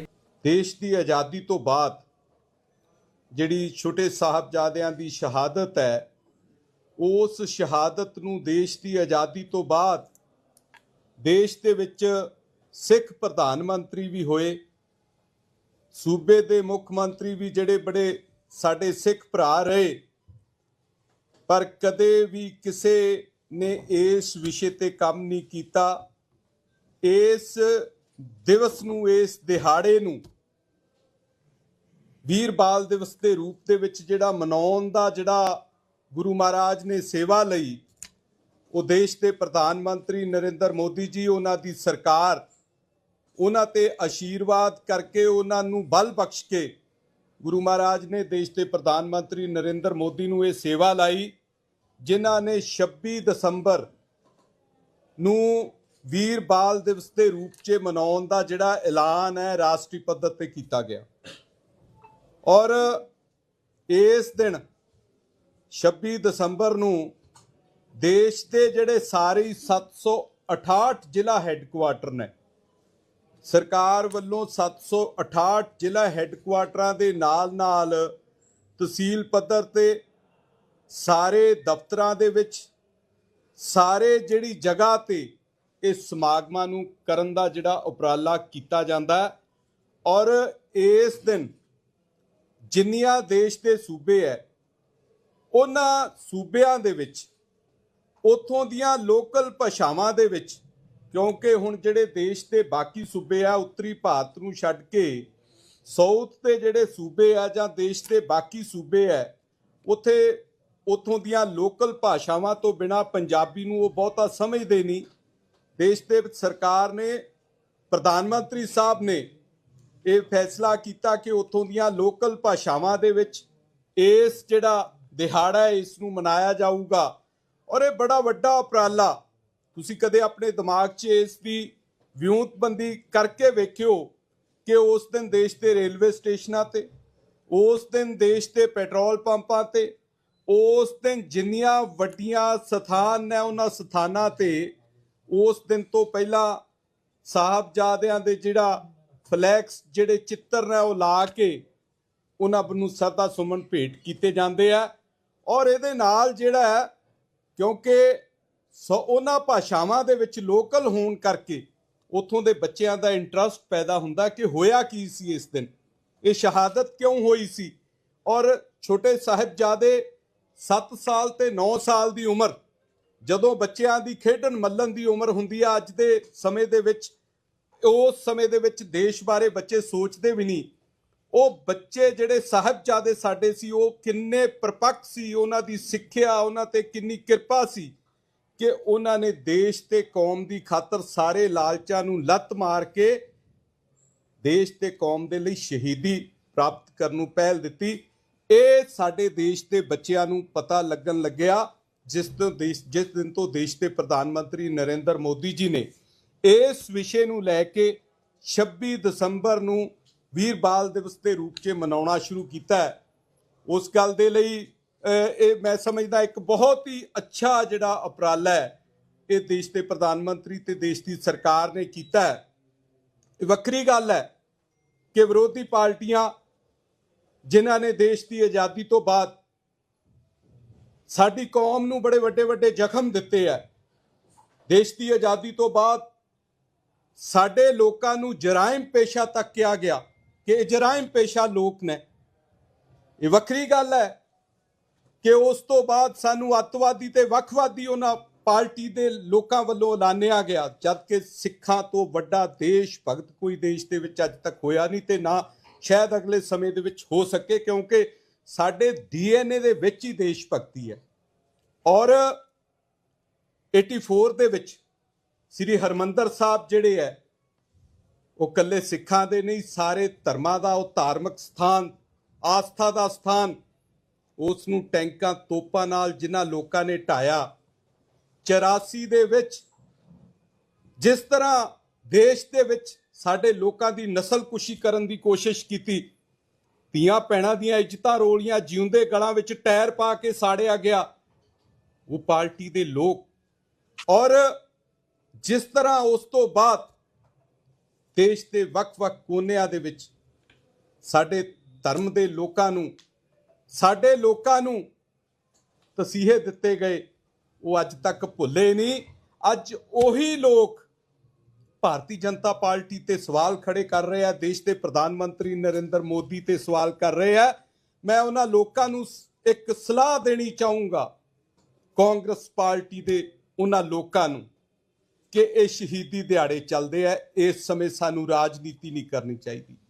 ਦੇਸ਼ ਦੀ ਆਜ਼ਾਦੀ ਤੋਂ ਬਾਅਦ ਜਿਹੜੀ ਛੋਟੇ ਸਾਹਿਬਜ਼ਾਦਿਆਂ ਦੀ ਸ਼ਹਾਦਤ ਹੈ, ਉਸ ਸ਼ਹਾਦਤ ਨੂੰ ਦੇਸ਼ ਦੀ ਆਜ਼ਾਦੀ ਤੋਂ ਬਾਅਦ ਦੇਸ਼ ਦੇ ਵਿੱਚ ਸਿੱਖ ਪ੍ਰਧਾਨ ਮੰਤਰੀ ਵੀ ਹੋਏ, ਸੂਬੇ ਦੇ ਮੁੱਖ ਮੰਤਰੀ ਵੀ ਜਿਹੜੇ ਬੜੇ ਸਾਡੇ ਸਿੱਖ ਭਰਾ ਰਹੇ, ਪਰ ਕਦੇ ਵੀ ਕਿਸੇ ਨੇ ਇਸ ਵਿਸ਼ੇ ਤੇ ਕੰਮ ਨਹੀਂ ਕੀਤਾ। ਇਸ ਦਿਵਸ ਨੂੰ, ਇਸ ਦਿਹਾੜੇ ਨੂੰ ਵੀਰ ਬਾਲ ਦਿਵਸ ਦੇ ਰੂਪ ਦੇ ਵਿੱਚ ਜਿਹੜਾ ਮਨਾਉਣ ਦਾ ਜਿਹੜਾ ਗੁਰੂ ਮਹਾਰਾਜ ਨੇ ਸੇਵਾ ਲਈ, ਉਹ ਦੇਸ਼ ਦੇ ਪ੍ਰਧਾਨ ਮੰਤਰੀ ਨਰਿੰਦਰ ਮੋਦੀ ਜੀ, ਉਹਨਾਂ ਦੀ ਸਰਕਾਰ, ਉਹਨਾਂ ਤੇ ਆਸ਼ੀਰਵਾਦ ਕਰਕੇ ਉਹਨਾਂ ਨੂੰ ਬਲ ਬਖਸ਼ ਕੇ ਗੁਰੂ ਮਹਾਰਾਜ ਨੇ ਦੇਸ਼ ਦੇ ਪ੍ਰਧਾਨ ਮੰਤਰੀ ਨਰਿੰਦਰ ਮੋਦੀ ਨੂੰ ਇਹ ਸੇਵਾ ਲਾਈ, ਜਿਨ੍ਹਾਂ ਨੇ 26 ਦਸੰਬਰ ਨੂੰ ਵੀਰ ਬਾਲ ਦਿਵਸ ਦੇ ਰੂਪ 'ਚ ਮਨਾਉਣ ਦਾ ਜਿਹੜਾ ਐਲਾਨ ਹੈ, ਰਾਸ਼ਟਰੀ ਪੱਧਰ ਤੇ ਕੀਤਾ ਗਿਆ। ਔਰ ਇਸ ਦਿਨ 26 ਦਸੰਬਰ ਨੂੰ ਦੇਸ਼ ਦੇ ਜਿਹੜੇ ਸਾਰੇ ਹੀ 768 ਜ਼ਿਲ੍ਹਾ ਹੈੱਡਕੁਆਟਰ ਨੇ, ਸਰਕਾਰ ਵੱਲੋਂ 768 ਜ਼ਿਲ੍ਹਾ ਹੈੱਡਕੁਆਟਰਾਂ ਦੇ ਨਾਲ-ਨਾਲ ਤਹਿਸੀਲ ਪੱਧਰ ਤੇ ਸਾਰੇ ਦਫ਼ਤਰਾਂ ਦੇ ਵਿੱਚ, ਸਾਰੇ ਜਿਹੜੀ ਜਗ੍ਹਾ ਤੇ ਇਸ ਸਮਾਗਮਾਂ ਨੂੰ ਕਰਨ ਦਾ ਜਿਹੜਾ ਉਪਰਾਲਾ ਕੀਤਾ ਜਾਂਦਾ ਔਰ ਇਸ ਦਿਨ ਜਿੰਨੀਆਂ ਦੇਸ਼ ਦੇ ਸੂਬੇ ਹੈ, ਉਹਨਾਂ ਸੂਬਿਆਂ ਦੇ ਵਿੱਚ, ਉਥੋਂ ਦੀਆਂ ਲੋਕਲ ਭਾਸ਼ਾਵਾਂ ਦੇ ਵਿੱਚ, ਕਿਉਂਕਿ ਹੁਣ ਜਿਹੜੇ ਦੇਸ਼ ਦੇ ਬਾਕੀ ਸੂਬੇ ਆ, ਉੱਤਰੀ ਭਾਰਤ ਨੂੰ ਛੱਡ ਕੇ ਸਾਊਥ ਤੇ ਜਿਹੜੇ ਸੂਬੇ ਆ ਜਾਂ ਦੇਸ਼ ਦੇ ਬਾਕੀ ਸੂਬੇ ਆ ਉਥੇ, ਉਥੋਂ ਦੀਆਂ ਲੋਕਲ ਭਾਸ਼ਾਵਾਂ ਤੋਂ ਬਿਨਾ ਪੰਜਾਬੀ ਨੂੰ ਉਹ ਬਹੁਤਾ ਸਮਝਦੇ ਨਹੀਂ। ਦੇਸ਼ ਦੇ ਵਿੱਚ ਸਰਕਾਰ ਨੇ, ਪ੍ਰਧਾਨ ਮੰਤਰੀ ਸਾਹਿਬ ਨੇ ਇਹ ਫੈਸਲਾ ਕੀਤਾ ਕਿ ਉਥੋਂ ਦੀਆਂ ਲੋਕਲ ਭਾਸ਼ਾਵਾਂ ਦੇ ਵਿੱਚ ਇਸ ਜਿਹੜਾ ਦਿਹਾੜਾ ਹੈ, ਇਸ ਨੂੰ ਮਨਾਇਆ ਜਾਊਗਾ। ਔਰ ਇਹ ਬੜਾ ਵੱਡਾ ਉਪਰਾਲਾ, ਤੁਸੀਂ ਕਦੇ ਆਪਣੇ ਦਿਮਾਗ 'ਚ ਇਸ ਦੀ ਵਿਉਂਤਬੰਦੀ ਕਰਕੇ ਵੇਖਿਓ ਕਿ ਉਸ ਦਿਨ ਦੇਸ਼ ਦੇ ਰੇਲਵੇ ਸਟੇਸ਼ਨਾਂ ਤੇ, ਉਸ ਦਿਨ ਦੇਸ਼ ਦੇ ਪੈਟਰੋਲ ਪੰਪਾਂ ਤੇ, ਉਸ ਦਿਨ ਜਿੰਨੀਆਂ ਵੱਡੀਆਂ ਸਥਾਨ ਨੇ ਉਹਨਾਂ ਸਥਾਨਾਂ ਤੇ ਉਸ ਦਿਨ ਤੋਂ ਪਹਿਲਾਂ ਸਾਹਿਬਜ਼ਾਦਿਆਂ ਦੇ ਜਿਹੜਾ ਫਲੈਕਸ ਜਿਹੜੇ ਚਿੱਤਰ ਨੇ ਉਹ ਲਾ ਕੇ ਉਹਨਾਂ ਨੂੰ ਸਰਦਾ ਸੁਮਨ ਭੇਟ ਕੀਤੇ ਜਾਂਦੇ ਆ। ਔਰ ਇਹਦੇ ਨਾਲ ਜਿਹੜਾ ਹੈ, ਕਿਉਂਕਿ ਸੋ, ਉਹਨਾਂ ਭਾਸ਼ਾਵਾਂ ਦੇ ਵਿੱਚ ਲੋਕਲ ਹੋਣ ਕਰਕੇ ਉਥੋਂ ਦੇ ਬੱਚਿਆਂ ਦਾ ਇੰਟਰਸਟ ਪੈਦਾ ਹੁੰਦਾ ਕਿ ਹੋਇਆ ਕੀ ਸੀ ਇਸ ਦਿਨ? ਇਹ ਸ਼ਹਾਦਤ ਕਿਉਂ ਹੋਈ ਸੀ? ਔਰ ਛੋਟੇ ਸਾਹਿਬਜ਼ਾਦੇ 7 ਸਾਲ ਤੇ 9 ਸਾਲ ਦੀ ਉਮਰ ਜਦੋਂ ਬੱਚਿਆਂ ਦੀ ਖੇਡਣ ਮੱਲਣ ਦੀ ਉਮਰ ਹੁੰਦੀ ਆ, ਅੱਜ ਦੇ ਸਮੇਂ ਦੇ ਵਿੱਚ, ਉਸ ਸਮੇਂ ਦੇ ਵਿੱਚ ਦੇਸ਼ ਬਾਰੇ ਬੱਚੇ ਸੋਚਦੇ ਵੀ ਨਹੀਂ। ਉਹ ਬੱਚੇ ਜਿਹੜੇ ਸਾਹਿਬਜ਼ਾਦੇ ਸਾਡੇ ਸੀ, ਉਹ ਕਿੰਨੇ ਪਰਪੱਕ ਸੀ, ਉਹਨਾਂ ਦੀ ਸਿੱਖਿਆ, ਉਹਨਾਂ ਤੇ ਕਿੰਨੀ ਕਿਰਪਾ ਸੀ ਕਿ ਉਹਨਾਂ ਨੇ ਦੇਸ਼ ਤੇ ਕੌਮ ਦੀ ਖਾਤਰ ਸਾਰੇ ਲਾਲਚਾਂ ਨੂੰ ਲੱਤ ਮਾਰ ਕੇ ਦੇਸ਼ ਤੇ ਕੌਮ ਦੇ ਲਈ ਸ਼ਹੀਦੀ ਪ੍ਰਾਪਤ ਕਰਨ ਨੂੰ ਪਹਿਲ ਦਿੱਤੀ। ਇਹ ਸਾਡੇ ਦੇਸ਼ ਦੇ ਬੱਚਿਆਂ ਨੂੰ ਪਤਾ ਲੱਗਣ ਲੱਗਿਆ। ਜਿਸ ਤੋਂ ਦੇਸ਼, ਜਿਸ ਦਿਨ ਤੋਂ ਦੇਸ਼ ਦੇ ਪ੍ਰਧਾਨ ਮੰਤਰੀ ਨਰਿੰਦਰ ਮੋਦੀ ਜੀ ਨੇ ਇਸ ਵਿਸ਼ੇ ਨੂੰ ਲੈ ਕੇ 26 ਦਸੰਬਰ ਨੂੰ ਵੀਰ ਬਾਲ ਦਿਵਸ ਦੇ ਰੂਪ 'ਚ ਮਨਾਉਣਾ ਸ਼ੁਰੂ ਕੀਤਾ ਹੈ। ਉਸ ਗੱਲ ਦੇ ਲਈ ਇਹ ਮੈਂ ਸਮਝਦਾ ਇੱਕ ਬਹੁਤ ਹੀ ਅੱਛਾ ਜਿਹੜਾ ਉਪਰਾਲਾ ਹੈ, ਇਹ ਦੇਸ਼ ਦੇ ਪ੍ਰਧਾਨ ਮੰਤਰੀ ਤੇ ਦੇਸ਼ ਦੀ ਸਰਕਾਰ ਨੇ ਕੀਤਾ ਹੈ। ਇਹ ਵੱਖਰੀ ਗੱਲ ਹੈ ਕਿ ਵਿਰੋਧੀ ਪਾਰਟੀਆਂ ਜਿਨ੍ਹਾਂ ਨੇ ਦੇਸ਼ ਦੀ ਆਜ਼ਾਦੀ ਤੋਂ ਬਾਅਦ ਸਾਡੀ ਕੌਮ ਨੂੰ ਬੜੇ ਵੱਡੇ ਵੱਡੇ ਜ਼ਖਮ ਦਿੱਤੇ ਆ। ਦੇਸ਼ ਦੀ ਆਜ਼ਾਦੀ ਤੋਂ ਬਾਅਦ ਸਾਡੇ ਲੋਕਾਂ ਨੂੰ ਜਰਾਇਮ ਪੇਸ਼ਾ ਤੱਕ ਕਿਹਾ ਗਿਆ ਕਿ ਇਹ ਜਰਾਇਮ ਪੇਸ਼ਾ ਲੋਕ ਨੇ। ਇਹ ਵੱਖਰੀ ਗੱਲ ਹੈ ਕਿ ਉਸ ਤੋਂ ਬਾਅਦ ਸਾਨੂੰ ਅੱਤਵਾਦੀ ਤੇ ਵੱਖਵਾਦੀ ਉਹਨਾਂ ਪਾਰਟੀ ਦੇ ਲੋਕਾਂ ਵੱਲੋਂ ਐਲਾਨਿਆ ਗਿਆ ਜਦ ਕਿ ਸਿੱਖਾਂ ਤੋਂ ਵੱਡਾ ਦੇਸ਼, ਭਗਤ ਕੋਈ ਦੇਸ਼ ਦੇ ਵਿੱਚ ਅੱਜ ਤੱਕ ਹੋਇਆ ਨਹੀਂ ਤੇ ਨਾ ਸ਼ਾਇਦ ਅਗਲੇ ਸਮੇਂ ਦੇ ਵਿੱਚ ਹੋ ਸਕੇ, ਕਿਉਂਕਿ ਸਾਡੇ ਡੀਐਨਏ ਦੇ ਵਿੱਚ ਹੀ ਦੇਸ਼ ਭਗਤੀ ਹੈ। ਔਰ 84 ਦੇ ਵਿੱਚ ਸ੍ਰੀ ਹਰਮੰਦਰ ਸਾਹਿਬ ਜਿਹੜੇ ਹੈ, ਉਹ ਕੱਲੇ ਸਿੱਖਾਂ ਦੇ ਨਹੀਂ, ਸਾਰੇ ਧਰਮਾਂ ਦਾ, ਉਹ ਧਾਰਮਿਕ ਸਥਾਨ, ਆਸਥਾ ਦਾ ਸਥਾਨ ਉਸ ਨੂੰ ਟੈਂਕਾਂ, ਤੋਪਾਂ ਨਾਲ ਜਿਨ੍ਹਾਂ ਲੋਕਾਂ ਨੇ ਢਾਇਆ 84 ਦੇ ਵਿੱਚ, ਜਿਸ ਤਰ੍ਹਾਂ ਦੇਸ਼ ਦੇ ਵਿੱਚ ਸਾਡੇ ਲੋਕਾਂ ਦੀ ਨਸਲਕੁਸ਼ੀ ਕਰਨ ਦੀ ਕੋਸ਼ਿਸ਼ ਕੀਤੀ ਧੀਆਂ ਭੈਣਾਂ ਦੀਆਂ ਇੱਜ਼ਤਾਂ ਰੋਲੀਆਂ ਜਿਉਂਦੇ ਗਲਾਂ ਵਿੱਚ ਟਾਇਰ ਪਾ ਕੇ ਸਾੜਿਆ ਗਿਆ। ਉਹ ਪਾਰਟੀ ਦੇ ਲੋਕ। ਔਰ ਜਿਸ ਤਰ੍ਹਾਂ ਉਸ ਤੋਂ ਬਾਅਦ ਦੇਸ਼ ਦੇ ਵੱਖ-ਵੱਖ ਕੋਨਿਆਂ ਦੇ ਵਿੱਚ ਸਾਡੇ ਧਰਮ ਦੇ ਲੋਕਾਂ ਨੂੰ, ਸਾਡੇ ਲੋਕਾਂ ਨੂੰ ਤਸੀਹੇ ਦਿੱਤੇ ਗਏ, ਉਹ ਅੱਜ ਤੱਕ ਭੁੱਲੇ ਨਹੀਂ। ਅੱਜ ਉਹੀ ਲੋਕ ਭਾਰਤੀ ਜਨਤਾ ਪਾਰਟੀ ਤੇ ਸਵਾਲ ਖੜੇ ਕਰ ਰਹੇ ਆ, ਦੇਸ਼ ਦੇ ਪ੍ਰਧਾਨ ਮੰਤਰੀ ਨਰਿੰਦਰ ਮੋਦੀ ਤੇ ਸਵਾਲ ਕਰ ਰਹੇ ਆ। ਮੈਂ ਉਹਨਾਂ ਲੋਕਾਂ ਨੂੰ ਇੱਕ ਸਲਾਹ ਦੇਣੀ ਚਾਹੂੰਗਾ, ਕਾਂਗਰਸ ਪਾਰਟੀ ਦੇ ਉਹਨਾਂ ਲੋਕਾਂ ਨੂੰ, ਕਿ ਇਹ ਸ਼ਹੀਦੀ ਦਿਹਾੜੇ ਚੱਲਦੇ ਆ, ਇਸ ਸਮੇਂ ਸਾਨੂੰ ਰਾਜਨੀਤੀ ਨਹੀਂ ਕਰਨੀ ਚਾਹੀਦੀ।